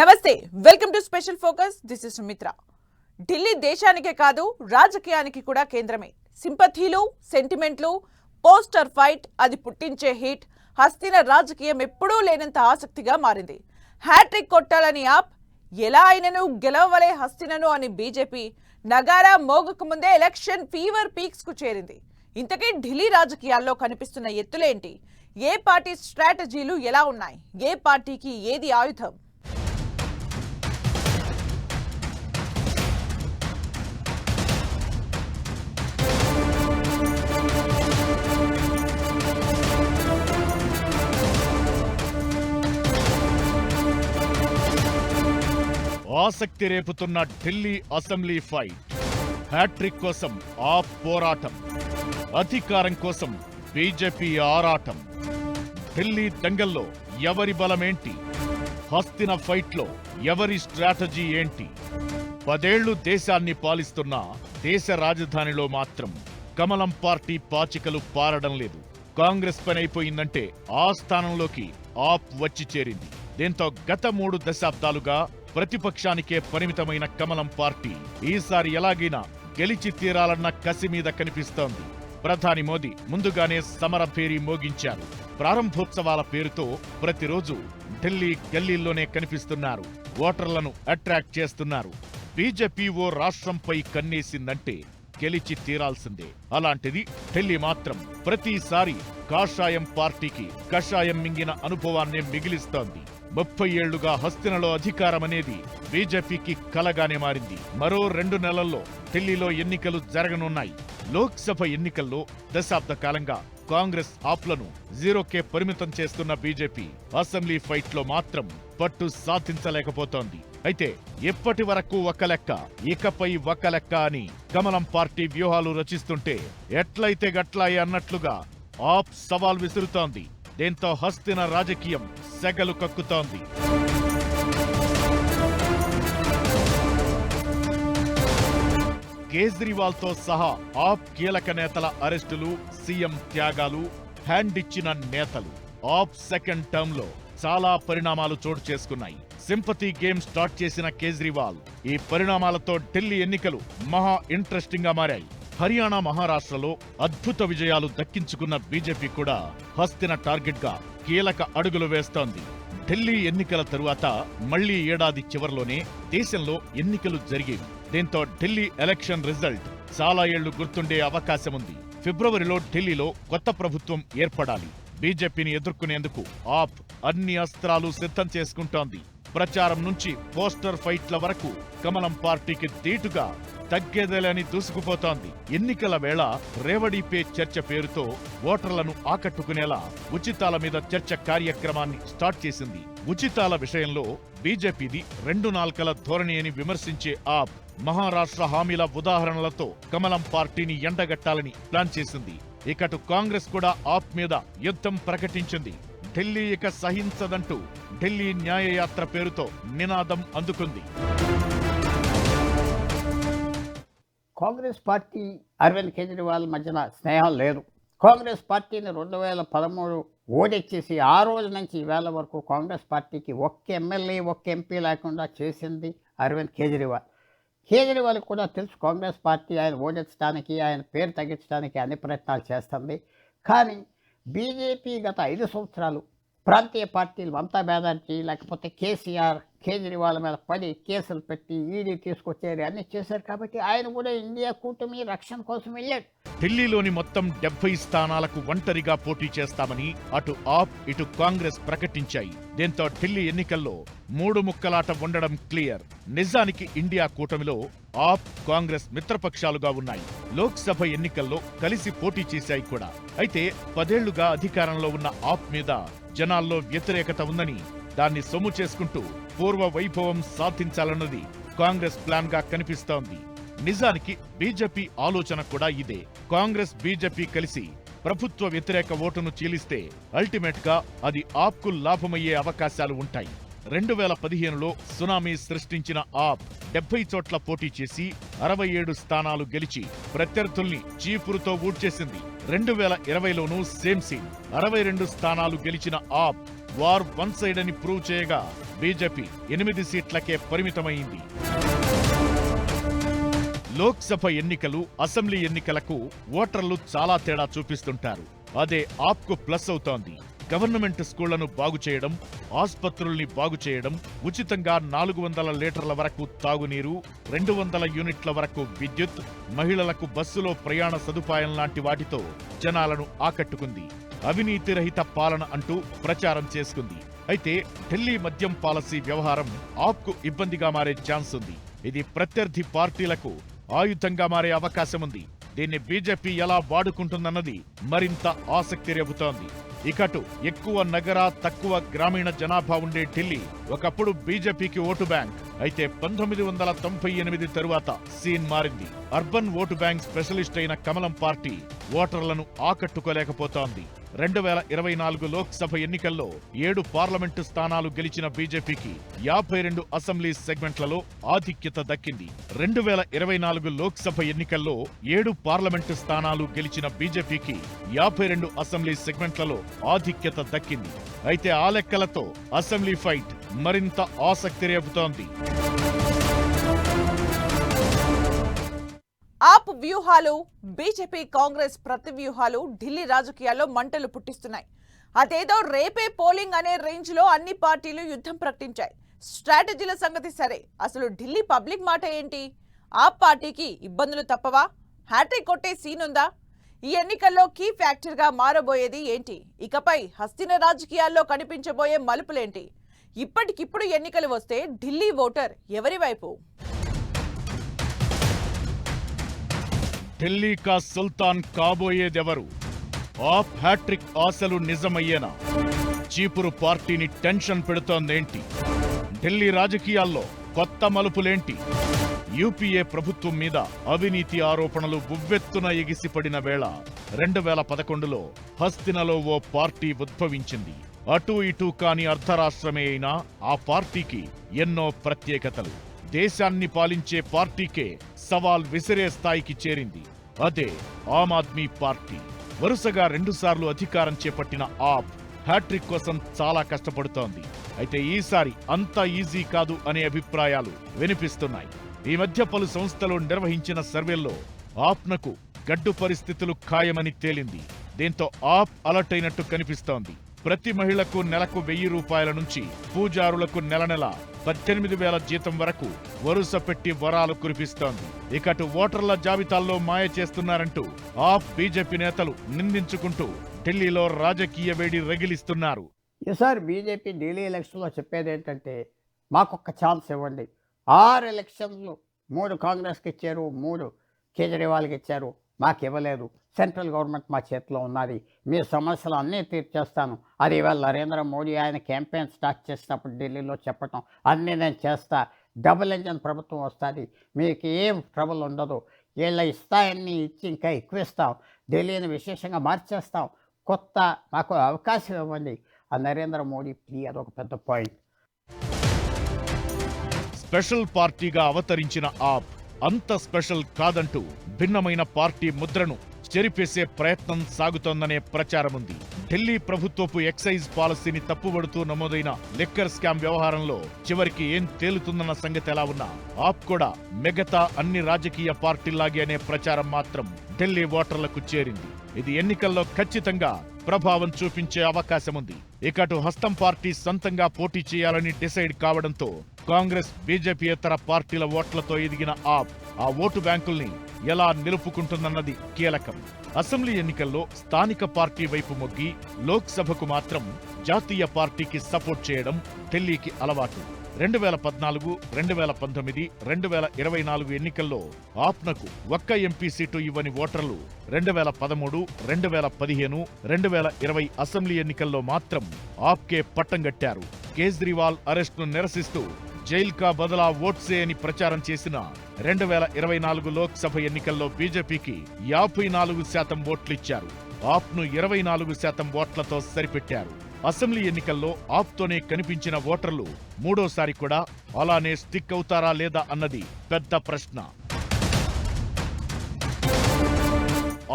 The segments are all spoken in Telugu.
నమస్తే welcome to special focus. This is Sumitra. Delhi దేశానికే కాదు రాజకీయానికి కూడా కేంద్రమే. సింపథీలు సెంటిమెంట్లు పోస్టర్ ఫైట్ అది పుట్టించే హీట్ హస్తిన రాజకీయం ఎప్పుడూ లేనంత ఆసక్తిగా మారింది. హ్యాట్రిక్ కొట్టాలని యాప్ ఎలా అయినను గెలవలే హస్తినను అని బీజేపీ నగారా మోగకు ముందే ఎలక్షన్ ఫీవర్ పీక్స్కు చేరింది. ఇంతకీ ఢిల్లీ రాజకీయాల్లో కనిపిస్తున్న ఎత్తులేంటి? ఏ పార్టీ స్ట్రాటజీలు ఎలా ఉన్నాయి? ఏ పార్టీకి ఏది ఆయుధం? ఆసక్తి రేపుతున్న Delhi assembly fight. Hat trick కోసం ఆ పోరాటం. అధికారం కోసం బీజేపీ ఆరాటం. ఢిల్లీ దంగల్లో ఎవరి బలమేంటి? హస్తిన ఫైట్లో ఎవరి స్ట్రాటజీ ఏంటి? పదేళ్ళు దేశాన్ని పాలిస్తున్న దేశ రాజధానిలో మాత్రం కమలం పార్టీ పాచికలు పారడం లేదు. కాంగ్రెస్ పని అయిపోయిందంటే ఆ స్థానంలోకి ఆప్ వచ్చి చేరింది. దీంతో గత మూడు దశాబ్దాలుగా ప్రతిపక్షానికే పరిమితమైన కమలం పార్టీ. ఈసారి ఎలాగైనా గెలిచి తీరాలన్న కసి మీద కనిపిస్తోంది. ప్రధాని మోదీ ముందుగానే సమర ఫేరీ మోగించారు. ప్రారంభోత్సవాల పేరుతో ప్రతిరోజు ఢిల్లీ గల్లీల్లోనే కనిపిస్తున్నారు. ఓటర్లను అట్రాక్ట్ చేస్తున్నారు. బీజేపీ ఓ రాష్ట్రంపై కన్నేసిందంటే గెలిచి తీరాల్సిందే. అలాంటిది ఢిల్లీ మాత్రం ప్రతిసారి కాషాయం పార్టీకి కషాయం మింగిన అనుభవాన్నే మిగిలిస్తోంది. ముప్పై ఏళ్ళుగా హస్తినలో అధికారం అనేది బీజేపీకి కలగానే మారింది. మరో రెండు నెలల్లో ఢిల్లీలో ఎన్నికలు జరగనున్నాయి. లోక్సభ ఎన్నికల్లో దశాబ్ద కాలంగా కాంగ్రెస్ ఆప్లను జీరోకే పరిమితం చేస్తున్న బీజేపీ అసెంబ్లీ ఫైట్లో మాత్రం పట్టు సాధించలేకపోతోంది. అయితే ఇప్పటి వరకు ఒక లెక్క ఇకపై ఒక లెక్క అని కమలం పార్టీ వ్యూహాలు రచిస్తుంటే ఎట్లయితే గట్లాయి అన్నట్లుగా ఆప్ సవాల్ విసురుతోంది. దీంతో హస్తిన రాజకీయం సెగలు కక్కుతోంది. కేజ్రీవాల్తో సహా ఆప్ కీలక నేతల అరెస్టులు సీఎం త్యాగాలు హ్యాండ్ ఇచ్చిన నేతలు. ఆప్ సెకండ్ టర్మ్లో చాలా పరిణామాలు చోటు చేసుకున్నాయి. సింపతి గేమ్ స్టార్ట్ చేసిన కేజ్రీవాల్ ఈ పరిణామాలతో ఢిల్లీ ఎన్నికలు మహా ఇంట్రెస్టింగ్గా మారాయి. హర్యానా మహారాష్ట్రలో అద్భుత విజయాలు దక్కించుకున్న బీజేపీ కూడా హస్తిన టార్గెట్గా కీలక అడుగులు వేస్తోంది. ఢిల్లీ ఎన్నికల తరువాత మళ్ళీ ఏడాది చివరిలోనే దేశంలో ఎన్నికలు జరిగేవి. దీంతో ఢిల్లీ ఎలక్షన్ రిజల్ట్ చాలా ఏళ్ళు గుర్తుండే అవకాశం ఉంది. ఫిబ్రవరిలో ఢిల్లీలో కొత్త ప్రభుత్వం ఏర్పడాలి. బీజేపీని ఎదుర్కొనేందుకు ఆప్ అన్ని అస్త్రాలు సిద్ధం చేసుకుంటోంది. ప్రచారం నుంచి పోస్టర్ ఫైట్ల వరకు కమలం పార్టీకి దీటుగా తగ్గేదేలని దూసుకుపోతోంది. ఎన్నికల వేళ రేవడి పే చర్చ పేరుతో ఓటర్లను ఆకట్టుకునేలా ఉచితాల మీద చర్చ కార్యక్రమాన్ని స్టార్ట్ చేసింది. ఉచితాల విషయంలో బీజేపీది రెండు నాల్కల ధోరణి అని విమర్శించే ఆప్ మహారాష్ట్ర హామీల ఉదాహరణలతో కమలం పార్టీని ఎండగట్టాలని ప్లాన్ చేసింది. ఇకటు కాంగ్రెస్ కూడా ఆప్ మీద యుద్ధం ప్రకటించింది. ఢిల్లీ ఇక సహించదంటూ ఢిల్లీ న్యాయయాత్ర పేరుతో నినాదం అందుకుంది. కాంగ్రెస్ పార్టీ అరవింద్ కేజ్రీవాల్ మధ్యన స్నేహం లేదు. కాంగ్రెస్ పార్టీని రెండు వేల పదమూడు ఓడెచ్చేసి ఆ రోజు నుంచి ఈవేళ వరకు కాంగ్రెస్ పార్టీకి ఒక్క ఎమ్మెల్యే ఒక్క ఎంపీ లేకుండా చేసింది అరవింద్ కేజ్రీవాల్. కేజ్రీవాల్ కూడా తెలుసు కాంగ్రెస్ పార్టీ ఆయన ఓడించడానికి ఆయన పేరు తగ్గించడానికి అన్ని ప్రయత్నాలు చేస్తుంది. కానీ బీజేపీ గత ఐదు సంవత్సరాలు ప్రాంతీయ పార్టీలు మమతా బెనర్జీ లేకపోతే కేసీఆర్ కేజ్రీవాల్ మీద పడి కేసులు పెట్టి ఈడీ తీసుకొచ్చారు. అన్ని చేశారు కాబట్టి ఆయన కూడా ఇండియా కూటమి రక్షణ కోసం వెళ్ళాడు. ఢిల్లీలోని మొత్తం డెబ్బై స్థానాలకు ఒంటరిగా పోటీ చేస్తామని అటు ఆప్ ఇటు కాంగ్రెస్ ప్రకటించాయి. దీంతో ఢిల్లీ ఎన్నికల్లో మూడు ముక్కలాట ఉండడం క్లియర్. నిజానికి ఇండియా కూటమిలో ఆప్ కాంగ్రెస్ మిత్రపక్షాలుగా ఉన్నాయి. లోక్సభ ఎన్నికల్లో కలిసి పోటీ చేశాయి కూడా. అయితే పదేళ్ళుగా అధికారంలో ఉన్న ఆప్ మీద జనాల్లో వ్యతిరేకత ఉందని దాన్ని సొమ్ము చేసుకుంటూ పూర్వ వైభవం సాధించాలన్నది కాంగ్రెస్ ప్లాన్గా కనిపిస్తోంది. నిజానికి బీజేపీ ఆలోచన కూడా ఇదే. కాంగ్రెస్ బీజేపీ కలిసి ప్రభుత్వ వ్యతిరేక ఓటును చీలిస్తే అల్టిమేట్గా అది ఆప్కు లాభమయ్యే అవకాశాలు ఉంటాయి. రెండు వేల పదిహేనులో సునామీ సృష్టించిన ఆప్ డెబ్బై చోట్ల పోటీ చేసి అరవై ఏడు స్థానాలు గెలిచి ప్రత్యర్థుల్ని చీపురుతో ఊడ్చేసింది. రెండు వేల ఇరవైలోనూ సేమ్ సీన్. అరవై రెండు స్థానాలు గెలిచిన ఆప్ వార్ వన్ సైడ్ అని ప్రూవ్ చేయగా బీజేపీ ఎనిమిది సీట్లకే పరిమితమైంది. లోక్సభ ఎన్నికలు అసెంబ్లీ ఎన్నికలకు ఓటర్లు చాలా తేడా చూపిస్తుంటారు. అదే ఆప్కు ప్లస్ అవుతోంది. గవర్నమెంట్ స్కూళ్ళను బాగు చేయడం ఆసుపత్రుల్ని బాగు చేయడం ఉచితంగా నాలుగు వందల లీటర్ల వరకు తాగునీరు రెండు వందల యూనిట్ల వరకు విద్యుత్ మహిళలకు బస్సులో ప్రయాణ సదుపాయం లాంటి వాటితో జనాలను ఆకట్టుకుంది. అవినీతి రహిత పాలన అంటూ ప్రచారం చేసుకుంది అయితే ఢిల్లీ మద్యం పాలసీ వ్యవహారం ఆప్కు ఇబ్బందిగా మారే ఛాన్స్ ఉంది. ఇది ప్రత్యర్థి పార్టీలకు ఆయుధంగా మారే అవకాశం ఉంది. దీన్ని బీజేపీ ఎలా వాడుకుంటుందన్నది మరింత ఆసక్తి రేపుతోంది. ఇకటు ఎక్కువ నగర తక్కువ గ్రామీణ జనాభా ఉండే ఢిల్లీ ఒకప్పుడు బీజేపీకి ఓటు బ్యాంక్. అయితే పంతొమ్మిది వందల తొంభై ఎనిమిది తరువాత సీన్ మారింది. అర్బన్ ఓటు బ్యాంక్ స్పెషలిస్ట్ అయిన కమలం పార్టీ ఓటర్లను ఆకట్టుకోలేకపోతోంది. రెండు వేల ఇరవై నాలుగు లోక్సభ ఎన్నికల్లో ఏడు పార్లమెంటు స్థానాలు గెలిచిన బీజేపీకి యాభై రెండు అసెంబ్లీ సెగ్మెంట్లలో ఆధిక్యత దక్కింది. రెండు వేల ఇరవై నాలుగు లోక్సభ ఎన్నికల్లో ఏడు పార్లమెంటు స్థానాలు గెలిచిన బీజేపీకి యాభై రెండు అసెంబ్లీ సెగ్మెంట్లలో ఆధిక్యత దక్కింది. అయితే ఆ లెక్కలతో అసెంబ్లీ ఫైట్ మరింత ఆసక్తి రేపుతోంది వ్యూహాలు బీజేపీ కాంగ్రెస్ ప్రతి వ్యూహాలు ఢిల్లీ రాజకీయాల్లో మంటలు పుట్టిస్తున్నాయి. అదేదో రేపే పోలింగ్ అనే రేంజ్లో అన్ని పార్టీలు యుద్ధం ప్రకటించాయి. స్ట్రాటజీల సంగతి సరే అసలు ఢిల్లీ పబ్లిక్ మాట ఏంటి? ఆ పార్టీకి ఇబ్బందులు తప్పవా? హ్యాట్రిక్ కొట్టే సీన్ ఉందా? ఈ ఎన్నికల్లో కీ ఫ్యాక్టర్గా మారబోయేది ఏంటి? ఇకపై హస్తిన రాజకీయాల్లో కనిపించబోయే మలుపులేంటి? ఇప్పటికిప్పుడు ఎన్నికలు వస్తే ఢిల్లీ ఓటర్ ఎవరి వైపు? ఢిల్లీ కా సుల్తాన్ కాబోయేదెవరు? ఆప్ హ్యాట్రిక్ ఆశలు నిజమయ్యేనా? చీపురు పార్టీని టెన్షన్ పెడుతోందేంటి? ఢిల్లీ రాజకీయాల్లో కొత్త మలుపులేంటి? యూపీఏ ప్రభుత్వం మీద అవినీతి ఆరోపణలు ఉవ్వెత్తున ఎగిసిపడిన వేళ రెండు వేల పదకొండులో హస్తినలో ఓ పార్టీ ఉద్భవించింది. అటూ ఇటూ కాని అర్ధరాష్ట్రమే అయినా ఆ పార్టీకి ఎన్నో ప్రత్యేకతలు. దేశాన్ని పాలించే పార్టీకే సవాల్ విసిరే స్థాయికి చేరింది. అదే ఆమ్ ఆద్మీ పార్టీ. వరుసగా రెండుసార్లు అధికారం చేపట్టిన ఆప్ హ్యాట్రిక్ కోసం చాలా కష్టపడుతోంది. అయితే ఈసారి అంత ఈజీ కాదు అనే అభిప్రాయాలు వినిపిస్తున్నాయి. ఈ మధ్య పలు సంస్థలు నిర్వహించిన సర్వేల్లో ఆప్నకు గడ్డు పరిస్థితులు ఖాయమని తేలింది. దీంతో ఆప్ అలర్ట్ అయినట్టు కనిపిస్తోంది. ప్రతి మహిళకు నెలకు వెయ్యి రూపాయల నుంచి పూజారులకు నెల నెల పద్దెనిమిది వేల జీతం వరకు వరుస పెట్టి వరాలు కురిపిస్తోంది. ఇకటు ఓటర్ల జాబితాల్లో మాయ చేస్తున్నారంటూ ఆఫ్ బీజేపీ నేతలు నిందించుకుంటూ ఢిల్లీలో రాజకీయ వేడి రగిలిస్తున్నారు. ఈసారి బీజేపీ ఢిల్లీ ఎలక్షన్లో చెప్పేది ఏంటంటే మాకొక్క ఛాన్స్ ఇవ్వండి. ఆరు ఎలక్షన్లు మూడు కాంగ్రెస్కి ఇచ్చారు మూడు కేజ్రీవాల్కి ఇచ్చారు మాకు ఇవ్వలేదు సెంట్రల్ గవర్నమెంట్ మా చేతిలో ఉన్నది. మీ సమస్యలు అన్నీ తీర్చేస్తాను. అది ఇవాళ నరేంద్ర మోడీ ఆయన క్యాంపెయిన్ స్టార్ట్ చేసినప్పుడు ఢిల్లీలో చెప్పటం అన్నీ నేను చేస్తా. డబుల్ ఇంజన్ ప్రభుత్వం వస్తుంది. మీకు ఏం ట్రబుల్ ఉండదు. వీళ్ళ ఇస్తాయన్నీ ఇచ్చి ఇంకా ఎక్కువ ఇస్తాం. ఢిల్లీని విశేషంగా మార్చేస్తాం. కొత్త మాకు అవకాశం ఇవ్వండి. ఆ నరేంద్ర మోడీ ప్లీ అదొక పెద్ద పాయింట్ స్పెషల్ పార్టీగా అవతరించిన ఆప్ అంత స్పెషల్ కాదంటూ భిన్నమైన పార్టీ ముద్రను చెరిపేసే ప్రయత్నం సాగుతోందనే ప్రచారముంది. ఢిల్లీ ప్రభుత్వపు ఎక్సైజ్ పాలసీని తప్పుబడుతూ నమోదైన లిక్కర్ స్కామ్ వ్యవహారంలో చివరికి ఏం తేలుతుందన్న సంగతి ఎలా ఉన్నా ఆప్ కూడా మిగతా అన్ని రాజకీయ పార్టీల్లాగే అనే ప్రచారం మాత్రం ఢిల్లీ ఓటర్లకు చేరింది. ఇది ఎన్నికల్లో ఖచ్చితంగా ప్రభావం చూపించే అవకాశం ఉంది ఇకటు హస్తం పార్టీ సొంతంగా పోటీ చేయాలని డిసైడ్ కావడంతో కాంగ్రెస్ బీజేపీయేతర పార్టీల ఓట్లతో ఎదిగిన ఆప్ ఆ ఓటు బ్యాంకుల్ని ఎలా నిలుపుకుంటుందన్నది కీలకం. అసెంబ్లీ ఎన్నికల్లో స్థానిక పార్టీ వైపు మొగ్గి లోక్సభకు మాత్రం జాతీయ పార్టీకి సపోర్ట్ చేయడం ఢిల్లీకి అలవాటు. రెండు వేల పద్నాలుగు రెండు వేల పంతొమ్మిది రెండు వేల ఇరవై నాలుగు ఎన్నికల్లో ఆప్నకు ఒక్క ఎంపీ సీటు ఇవ్వని ఓటర్లు రెండు వేల పదమూడు రెండు వేల పదిహేను రెండు వేల ఇరవై అసెంబ్లీ ఎన్నికల్లో మాత్రం ఆప్కే పట్టం కట్టారు. కేజ్రీవాల్ అరెస్ట్ను నిరసిస్తూ జైల్ కా బదలా ఓట్సే అని ప్రచారం చేసిన రెండు వేల ఇరవై నాలుగు లోక్సభ ఎన్నికల్లో బీజేపీకి యాభై నాలుగు శాతం ఓట్లిచ్చారు. ఆప్ను ఇరవై నాలుగు శాతం ఓట్లతో సరిపెట్టారు. అసెంబ్లీ ఎన్నికల్లో ఆప్తోనే కనిపించిన ఓటర్లు మూడోసారి కూడా అలానే స్టిక్ అవుతారా లేదా అన్నది పెద్ద ప్రశ్న.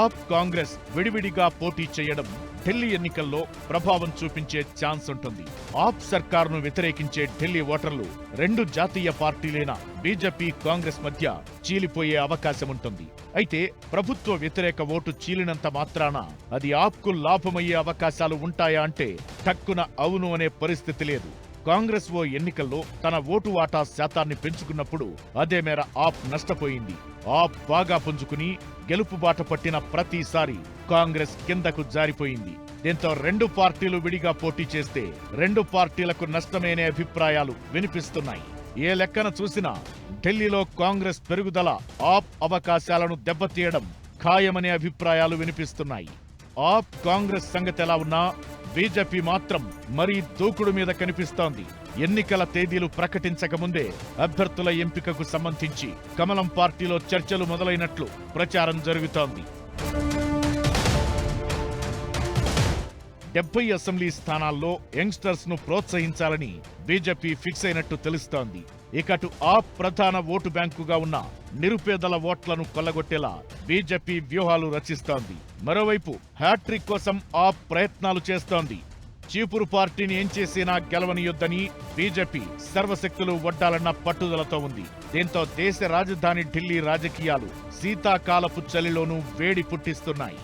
ఆప్ కాంగ్రెస్ విడివిడిగా పోటీ చేయడం ఢిల్లీ ఎన్నికల్లో ప్రభావం చూపించే ఛాన్స్ ఉంటుంది. ఆప్ సర్కారును వ్యతిరేకించే ఢిల్లీ ఓటర్లు రెండు జాతీయ పార్టీలైన బీజేపీ కాంగ్రెస్ మధ్య చీలిపోయే అవకాశం ఉంటుంది. అయితే ప్రభుత్వ వ్యతిరేక ఓటు చీలినంత మాత్రాన అది ఆప్కు లాభమయ్యే అవకాశాలు ఉంటాయా అంటే టక్కున అవును అనే పరిస్థితి లేదు. కాంగ్రెస్ ఓ ఎన్నికల్లో తన ఓటు వాటా శాతాన్ని పెంచుకున్నప్పుడు అదే మేర ఆప్ నష్టపోయింది. ఆప్ బాగా పుంజుకుని గెలుపు బాట పట్టిన ప్రతిసారి కాంగ్రెస్ కిందకు జారిపోయింది. దీంతో రెండు పార్టీలు విడిగా పోటీ చేస్తే రెండు పార్టీలకు నష్టమేనే అభిప్రాయాలు వినిపిస్తున్నాయి. ఏ లెక్కన చూసినా ఢిల్లీలో కాంగ్రెస్ పెరుగుదల ఆప్ అవకాశాలను దెబ్బతీయడం ఖాయమనే అభిప్రాయాలు వినిపిస్తున్నాయి. ఆప్ కాంగ్రెస్ సంగతి ఎలా ఉన్నా బీజేపీ మాత్రం మరీ దూకుడు మీద కనిపిస్తోంది. ఎన్నికల తేదీలు ప్రకటించక ముందే అభ్యర్థుల ఎంపికకు సంబంధించి కమలం పార్టీలో చర్చలు మొదలైనట్లు ప్రచారం జరుగుతోంది. డెబ్బై అసెంబ్లీ స్థానాల్లో యంగ్స్టర్స్ను ప్రోత్సహించాలని బీజేపీ ఫిక్స్ అయినట్టు తెలుస్తోంది. ఇకటు ఆ ప్రధాన ఓటు బ్యాంకుగా ఉన్న నిరుపేదల ఓట్లను కొల్లగొట్టేలా బీజేపీ వ్యూహాలు రచిస్తోంది. మరోవైపు హ్యాట్రిక్ కోసం ఆ ప్రయత్నాలు చేస్తోంది. చీపురు పార్టీని ఏం చేసినా గెలవనియొద్దని బీజేపీ సర్వశక్తులు వడ్డాలన్న పట్టుదలతో ఉంది. దీంతో దేశ రాజధాని ఢిల్లీ రాజకీయాలు శీతాకాలపు చలిలోనూ వేడి పుట్టిస్తున్నాయి.